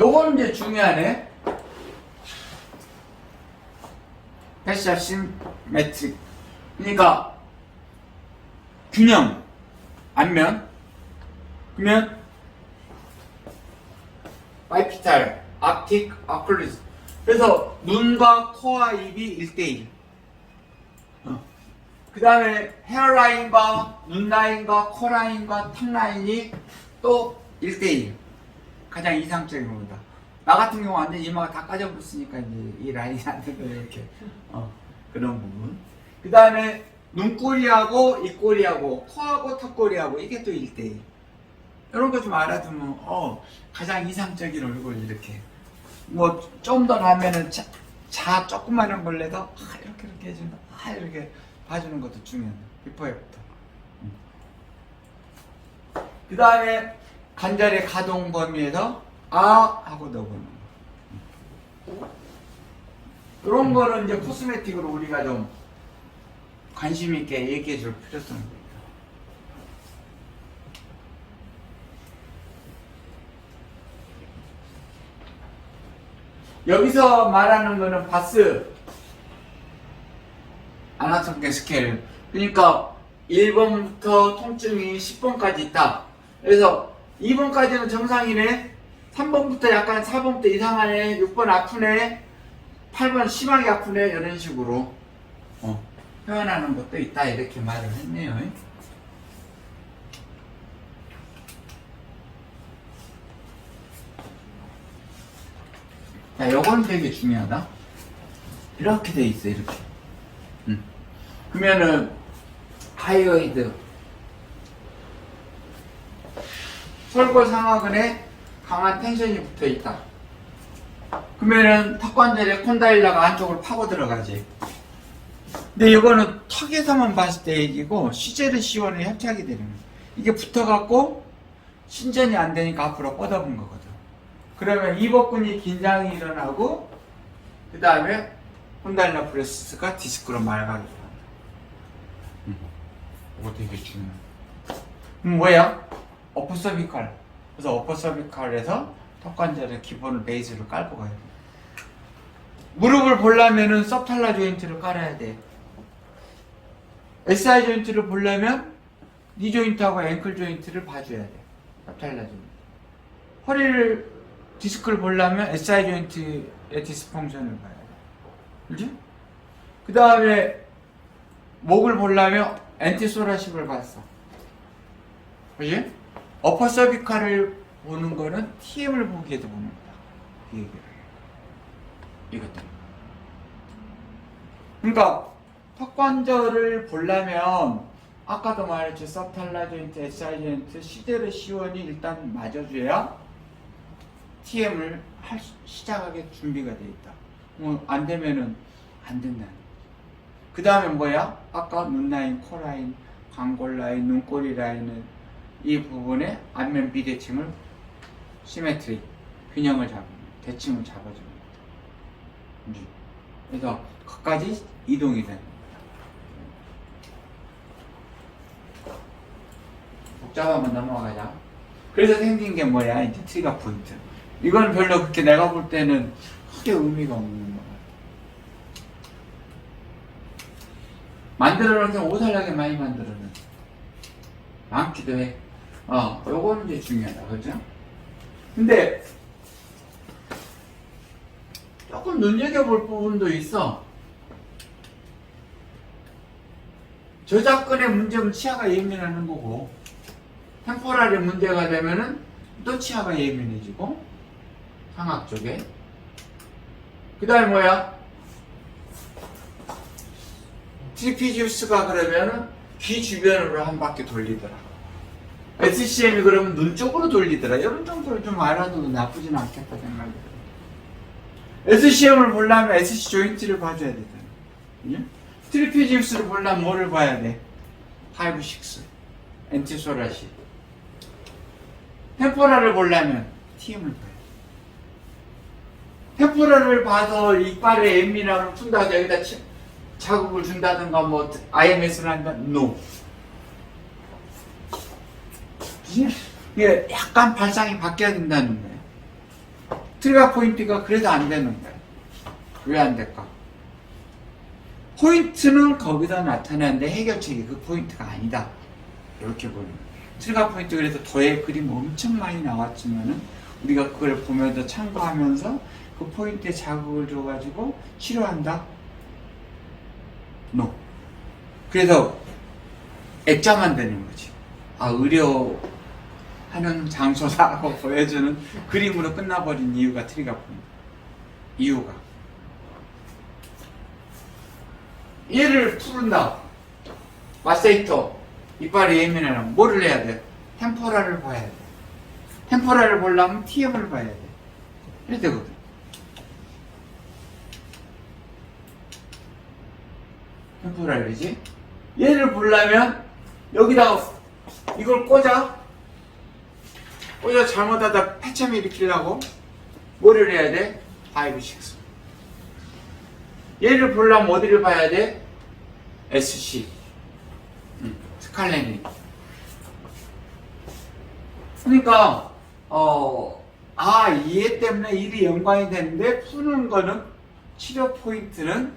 요거는 이제 중요하네. 패시아 시메트릭. 그러니까 균형 안면 그러면 바이피탈 앞틱 아클리스 그래서 눈과 코와 입이 1대1 그 다음에 헤어라인과 눈라인과 코라인과 턱라인이 또 1대1 가장 이상적인 겁니다. 나 같은 경우 완전 이마가 다 까져버렸으니까 이제 이 라인이 안 되고 이렇게 어, 그런 부분. 그 다음에 눈꼬리하고 입꼬리하고 코하고 턱꼬리하고 이게 또 1대1 이런 거 좀 알아두면 어 가장 이상적인 얼굴 이렇게. 뭐 좀더 나면은 자, 자 조그마한 걸래도 아 이렇게 이렇게 해준다. 아 이렇게 봐주는 것도 중요해 비포 애프터. 그 다음에 관절의 가동 범위에서 아 하고 넣어보는 거 이런 거는 이제 코스메틱으로 우리가 좀 관심 있게 얘기해 줄 필요성이 있다. 여기서 말하는 거는 바스. 아나토미 스케일. 그러니까 1번부터 통증이 10번까지 있다. 그래서 2번까지는 정상이네 3번부터 약간 4번부터 이상하네 6번 아프네 8번 심하게 아프네 이런 식으로 어, 표현하는 것도 있다 이렇게 말을 했네요 자, 요건 되게 중요하다. 이렇게 돼 있어, 이렇게. 음. 그러면은, 하이어이드. 설골 상하근에 강한 텐션이 붙어 있다. 그러면은 턱관절에 콘다일라가 안쪽으로 파고 들어가지. 근데 이거는 턱에서만 봤을 때 얘기고, 시제르 시원을 협착이 되는 거야. 이게 붙어갖고, 신전이 안 되니까 앞으로 뻗어본 거거든. 그러면 이복근이 긴장이 일어나고 그 다음에 혼달라 브레스가 디스크로 말가게 된다. 음, 이거 되게 중요해. 음, 뭐야? 어퍼 서비칼. 그래서 어퍼 서비칼에서 턱관절의 기본을 베이스를 깔고 가야 돼. 무릎을 보려면은 서탈라 조인트를 깔아야 돼. SI 조인트를 보려면 니 조인트하고 앵클 조인트를 봐줘야 돼. 서탈라 조인트. 허리를 디스크를 보려면 SI 조인트의 디스펑션을 봐야 돼. 그지? 그 다음에 목을 보려면 엔티소라십을 봤어. 그지? 어퍼 서비칼을 보는 거는 TM을 보기에도 거다. 이 얘기를. 이것들. 그러니까 턱관절을 보려면 아까도 말했지 서탈라 조인트, SI 조인트, 시대르 시원이 일단 맞아줘야 TM을 할 수- 시작하게 준비가 돼 있다. 뭐 안 되면은 안 된다는. 그 다음에 뭐야? 아까 눈 라인, 코 라인, 광골 라인, 눈꼬리 라인은 이 부분에 안면 비대칭을 시메트리 균형을 잡는 대칭을. 음. 그래서 거기까지 이동이 되는 거다. 복잡하면 넘어가자. 그래서 생긴 게 뭐야? 이제 트리가 포인트. 이건 별로 그렇게 내가 볼 때는 크게 의미가 없는 거야. 만들어 놓은 게 오살나게 많이 만들어 놓은 많기도 해. 어, 요거는 이제 중요하다. 그죠? 근데, 조금 눈여겨볼 부분도 있어. 저작권의 문제면 치아가 예민하는 거고, 템포랄의 문제가 되면은 또 치아가 예민해지고, 상악 쪽에. 그 다음에 뭐야? 트리피지우스가 그러면은 귀 주변으로 한 바퀴 돌리더라. SCM이 그러면 눈 쪽으로 돌리더라. 이런 정도를 좀 알아도 나쁘진 않겠다 생각이 들어. SCM을 보려면 SC 조인트를 봐줘야 되잖아. 그죠? 트리피지우스를 보려면 뭐를 봐야 돼? 5, 6, 엔티소라시. 템포라를 보려면 TM을 봐야 돼. 템포라를 봐서 이빨에 예민함을 푼다고 여기다 치- 자극을 준다든가 뭐 IMS를 한다? No. 이게 약간 발상이 바뀌어야 된다는 거예요. 트리거 포인트가 그래도 안 되는 거야. 왜안 될까? 포인트는 거기서 나타나는데 해결책이 그 포인트가 아니다. 이렇게 보는 거야. 트리거 포인트 그래서 더의 그림 엄청 많이 나왔지만은 우리가 그걸 보면서 참고하면서 그 포인트에 자극을 줘가지고 치료한다? No. 그래서 액자만 되는 거지. 아, 의료 하는 장소다라고 보여주는 그림으로 끝나버린 이유가 트리거 포인트. 이유가. 얘를 푸른다. 마세이토. 이빨이 예민하면 뭐를 해야 돼? 템포라를 봐야 돼. 템포라를 보려면 TM을 봐야 돼. 이래 되거든. 템포랄이지? 얘를 보려면 여기다 이걸 꽂아. 꽂아 잘못하다 패참 일으키려고 뭐를 해야 돼? 5, 6. 얘를 보려면 어디를 봐야 돼? SC. 음, 스칼렌이. 그러니까 어, 아, 이해 때문에 일이 연관이 되는데 푸는 거는 치료 포인트는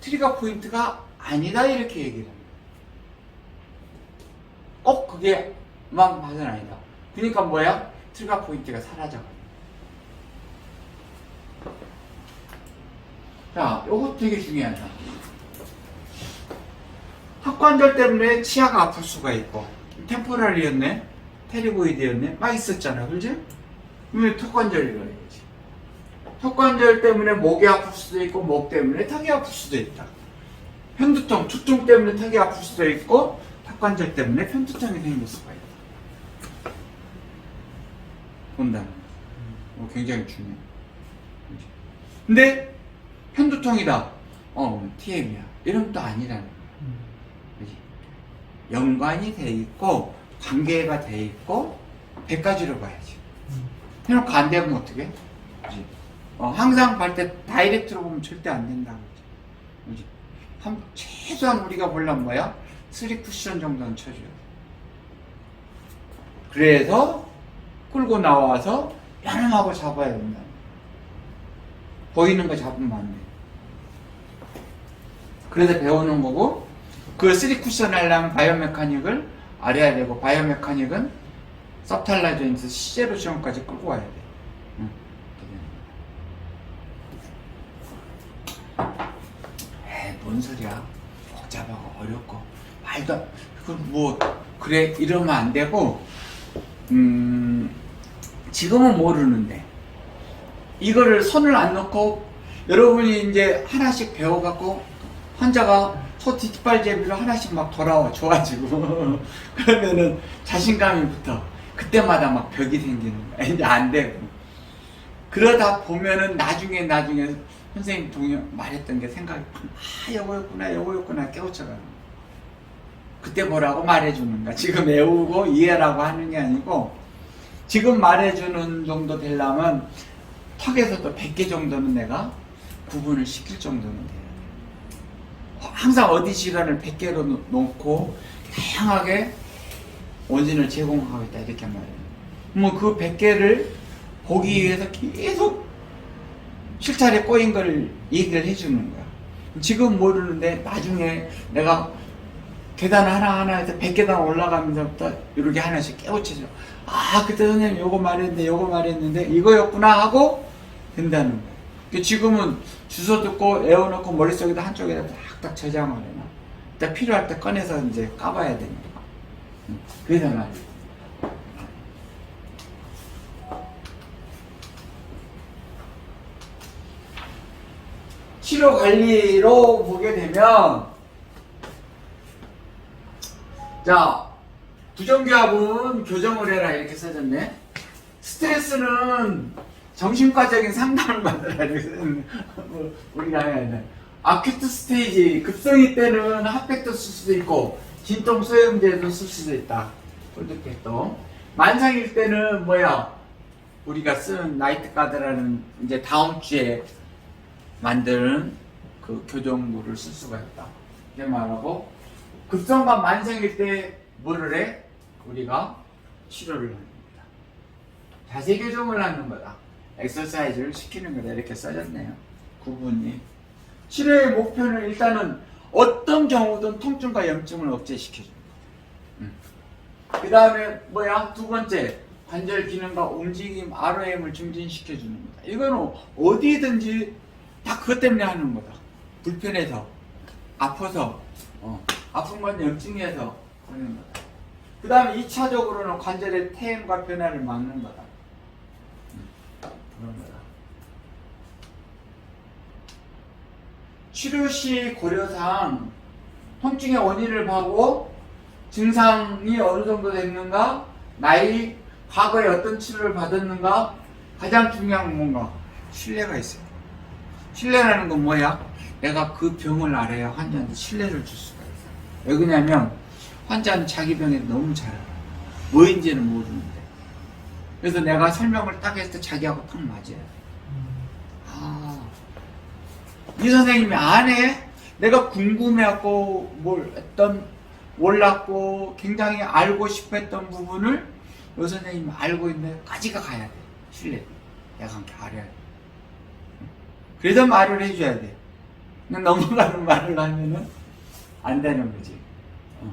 트리거 포인트가 아니다 이렇게 얘기를 합니다. 꼭 그게만 봐서는 아니다. 그러니까 뭐야? 트리거 포인트가 사라져. 자, 요거 되게 중요하다. 턱관절 때문에 치아가 아플 수가 있고 템포럴이었네, 테리고이드였네, 막 있었잖아, 그지? 그러면 턱관절이라 이거지. 턱관절 때문에 목이 아플 수도 있고 목 때문에 턱이 아플 수도 있다. 편두통, 두통 때문에 턱이 아플 수도 있고 턱관절 때문에 편두통이 생길 수가 있다. 본다는 거. 어, 굉장히 중요해. 근데 편두통이다. 어, TM이야. 이런 또 아니라는 거야. 연관이 돼 있고 관계가 돼 있고 100가지로 봐야지. 안 되면 어떻게? 어, 항상 볼 때 다이렉트로 보면 절대 안 된다고. 그지? 한, 최소한 우리가 보려면 뭐야? 3 쿠션 정도는 쳐줘야 돼. 그래서 끌고 나와서 양하고 잡아야 된다. 보이는 거 잡으면 안 돼. 그래서 배우는 거고, 그 3 쿠션 하려면 바이오메카닉을 알아야 되고, 바이오메카닉은 서브탈라이저에서 시제로 시험까지 끌고 와야 돼. 뭔 소리야. 복잡하고 어렵고, 말도, 안- 그걸 뭐, 그래, 이러면 안 되고, 음, 지금은 모르는데, 이거를 손을 안 놓고, 여러분이 이제 하나씩 배워갖고, 환자가 소 뒷발제비로 하나씩 막 돌아와 줘가지고, 그러면은 자신감이 붙어. 그때마다 막 벽이 생기는 거야. 이제 안 되고. 그러다 보면은 나중에 나중에 선생님 동영 말했던 게 생각이 아 요거였구나 요거였구나 깨우쳐가는 거야. 그때 뭐라고 말해주는 거야. 지금 외우고 이해라고 하는 게 아니고 지금 말해주는 정도 되려면 턱에서도 100개 정도는 내가 구분을 시킬 정도는 돼야 돼. 항상 어디 시간을 100개로 놓고 다양하게 원진을 제공하고 있다 이렇게 말해요. 뭐그 100개를 보기 위해서 계속 실찰에 꼬인 걸 얘기를 해주는 거야. 지금 모르는데 나중에 내가 계단 하나하나 해서 100계단 올라가면서부터 이렇게 하나씩 깨우쳐줘. 아, 그때 선생님 요거 말했는데, 요거 말했는데, 이거였구나 하고 된다는 거야. 그 지금은 주소 듣고 외워놓고 머릿속에다 한쪽에다 딱딱 저장을 해놔. 일단 필요할 때 꺼내서 이제 까봐야 되니까. 응, 그래서 말이야. 치료 관리로 보게 되면 자 부정교합은 교정을 해라 이렇게 써졌네. 스트레스는 정신과적인 상담을 받으라 이렇게 뭐, 우리가 해야 돼 아큐트 스테이지 급성이 때는 핫팩도 쓸 수도 있고 진통 소염제도 쓸 수도 있다. 콜드팩도 만성일 때는 뭐야? 우리가 쓰는 나이트 가드라는 이제 다음 주에 만드는 그 교정물을 쓸 수가 있다. 이렇게 말하고 급성과 만성일 때 뭐를 해? 우리가 치료를 합니다. 자세 교정을 하는 거다. 엑서사이즈를 시키는 거다 이렇게 써졌네요. 구분이. 치료의 목표는 일단은 어떤 경우든 통증과 염증을 억제시켜주는 거. 그 다음에 뭐야? 두 번째 관절 기능과 움직임 ROM을 증진시켜주는 거다. 이거는 어디든지 다 그것 때문에 하는 거다. 불편해서, 아파서, 어, 아픈 건 염증에서 하는 거다. 그 다음에 2차적으로는 관절의 퇴행과 변화를 막는 거다. 음, 그런 거다. 치료 시 고려사항 통증의 원인을 보고 증상이 어느 정도 됐는가 나이 과거에 어떤 치료를 받았는가 가장 중요한 건 뭔가 신뢰가 있어요 신뢰라는 건 뭐야 내가 그 병을 알아야 환자한테 신뢰를 줄 수가 있어 왜 그러냐면 환자는 자기 병에 너무 잘 알아 뭐인지는 모르는데 그래서 내가 설명을 딱 했을 때 자기하고 딱 맞아야 돼 아, 이 선생님이 안 해? 내가 궁금해하고 뭘 했던 몰랐고 굉장히 알고 싶어 했던 부분을 이 선생님이 알고 있는 까지가 가야 돼. 신뢰. 내가 함께 알아야 돼. 그래서 말을 해줘야 돼. 그냥 넘어가는 말을 하면은 안 되는 거지. 어.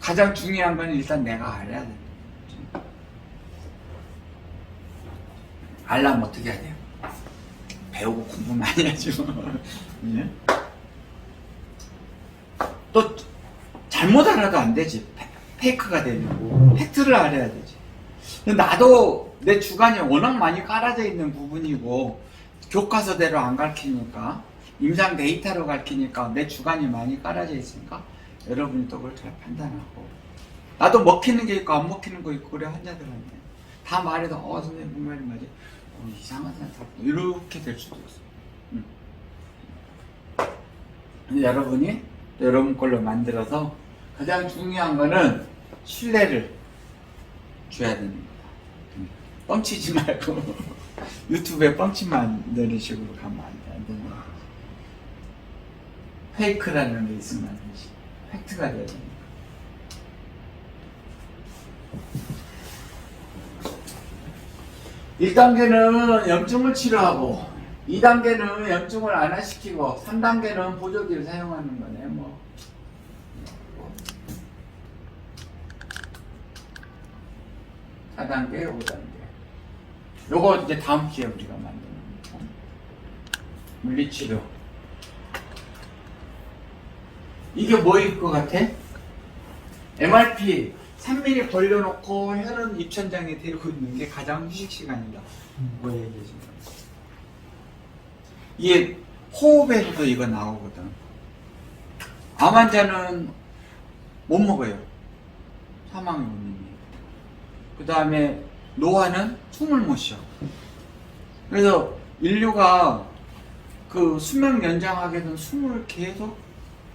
가장 중요한 건 일단 내가 알아야 돼. 알려면 어떻게 해야 돼요? 배우고 공부 많이 하죠. 예? 또 잘못 알아도 안 되지. 페- 페이크가 되려고 팩트를 알아야 되지. 나도 내 주관이 워낙 많이 깔아져 있는 부분이고 교과서대로 안 가르치니까 임상 데이터로 가르치니까 내 주관이 많이 깔아져 있으니까 여러분이 또 그걸 잘 판단하고 나도 먹히는 게 있고 안 먹히는 거 있고 그래 환자들한테 다 말해도 어 선생님 그 말이 맞지 어, 이상한 사람 다 이렇게 될 수도 있어. 음. 여러분이 또 여러분 걸로 만들어서 가장 중요한 거는 신뢰를 줘야 됩니다. 음. 뻥치지 말고 유튜브에 뻥치만 넣는 식으로 가면 안 돼. 페이크라는 게 있으면 안 되지. 팩트가 돼야 됩니다. 일단계는 염증을 치료하고 2단계는 염증을 완화시키고 3단계는 보조기를 사용하는 거네 뭐. 4단계, 5단계. 요거 이제 다음 기회에 우리가 만드는 거. 물리치료. 이게 뭐일 것 같아? MRP 3mm 벌려놓고 혈흔 입천장에 데리고 있는 게 가장 휴식 시간이다. 뭐 얘기해. 이게 호흡에서도 이거 나오거든. 암 환자는 못 먹어요. 사망의 원인이. 그 다음에 노화는 숨을 못 쉬어. 그래서 인류가 그 수명 연장하게 된 숨을 계속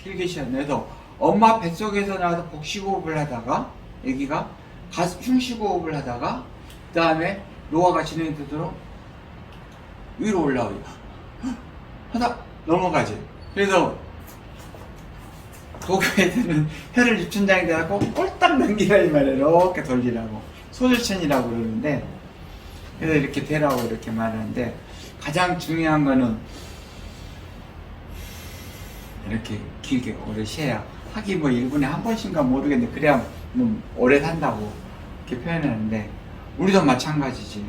그래서 엄마 뱃속에서 나와서 복식호흡을 하다가 아기가 가슴 흉식호흡을 하다가 그 다음에 노화가 진행되도록 위로 올라오요. 하다 넘어가지. 그래서 독 애들은 혀를 입천장에 대고 꼴딱 넘기라 이 말이야. 이렇게 돌리라고. 소주천이라고 그러는데 그래서 이렇게 되라고 이렇게 말하는데 가장 중요한 거는 이렇게 길게 오래 쉬어야 하기 뭐 1분에 한 번씩인가 모르겠는데 그래야 뭐 오래 산다고 이렇게 표현하는데 우리도 마찬가지지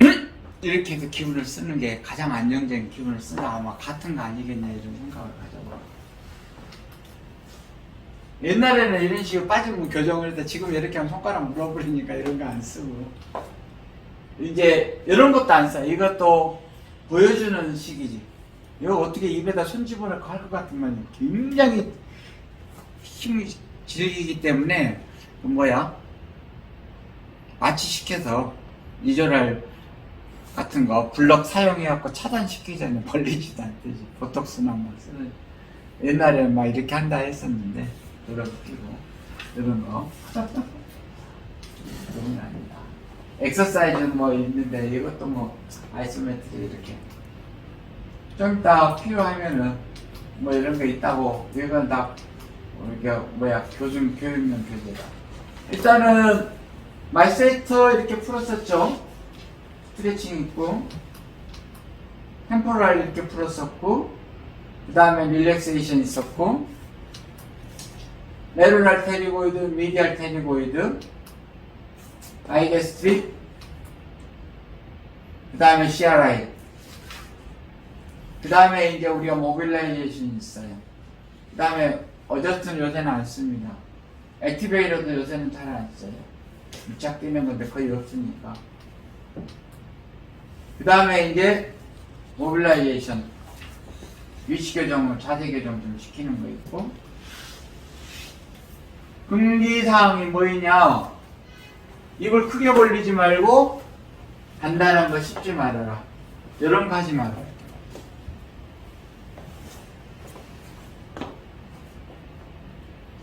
이렇게 해서 기분을 쓰는 게 가장 안정적인 기분을 쓰나 아마 같은 거 아니겠냐 이런 생각을 가져봐 옛날에는 이런 식으로 빠지면 교정을 했다 지금 이렇게 하면 손가락 물어버리니까 이런 거 안 쓰고 이제 이런 것도 안 써. 이것도 보여주는 식이지. 이거 어떻게 입에다 손 집어넣고 할 것 같으면 굉장히 힘이 질기기 때문에 그 뭐야? 마취시켜서 이조랄 같은 거 블럭 사용해갖고 차단시키기 전에 벌리지도 않듯이 보톡스나 막 쓰는 옛날에는 막 이렇게 한다 했었는데 블럭 끼고 이런 거. 그런 거 아니다. 엑서사이즈는 뭐 있는데 이것도 뭐 아이소메트리 이렇게 좀 이따 필요하면은 뭐 이런 거 있다고 이건 다 이게 뭐야 교중 교육용 교재다. 일단은 말세터 이렇게 풀었었죠? 스트레칭 있고 템포럴 이렇게 풀었었고 그 다음에 릴렉세이션 있었고 레루랄 테리고이드, 미디알 테리고이드 아이게스트릭 그 다음에 CRI 그 다음에 이제 우리가 모빌라이제이션 있어요. 그 다음에 어저스트는 요새는 안 씁니다. 액티베이터도 요새는 잘 안 써요. 밀착 뛰는 건데 거의 없으니까. 그 다음에 이제 모빌라이제이션 위치 교정을 자세 교정 좀 시키는 거 있고. 금기 사항이 뭐이냐? 입을 크게 벌리지 말고 간단한 거 씹지 말아라. 거 하지 말아라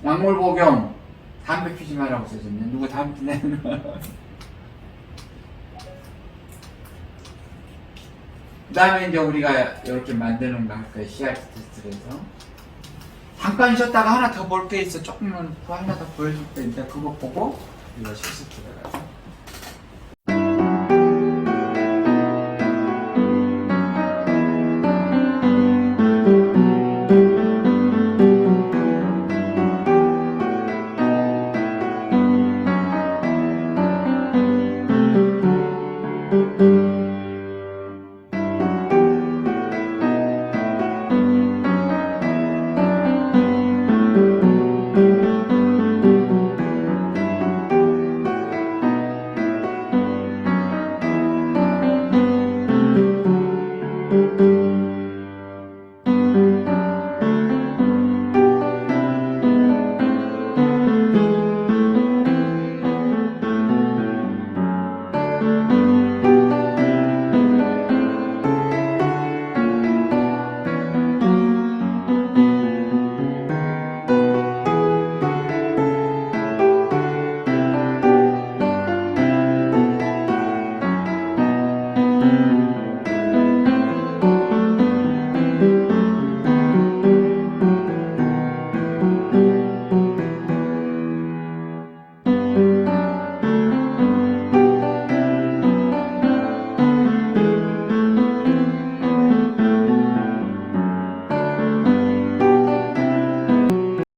약물 복용 담배 피지 말라고 써졌네 누구 담배 피는 그 다음에 이제 우리가 이렇게 만드는 거할 거예요. CRT 테스트를 해서. 잠깐 쉬었다가 하나 더 볼 게 있어. 조금만 더 하나 더 보여줄 때 이제 그거 보고 이거 실습 들어가죠.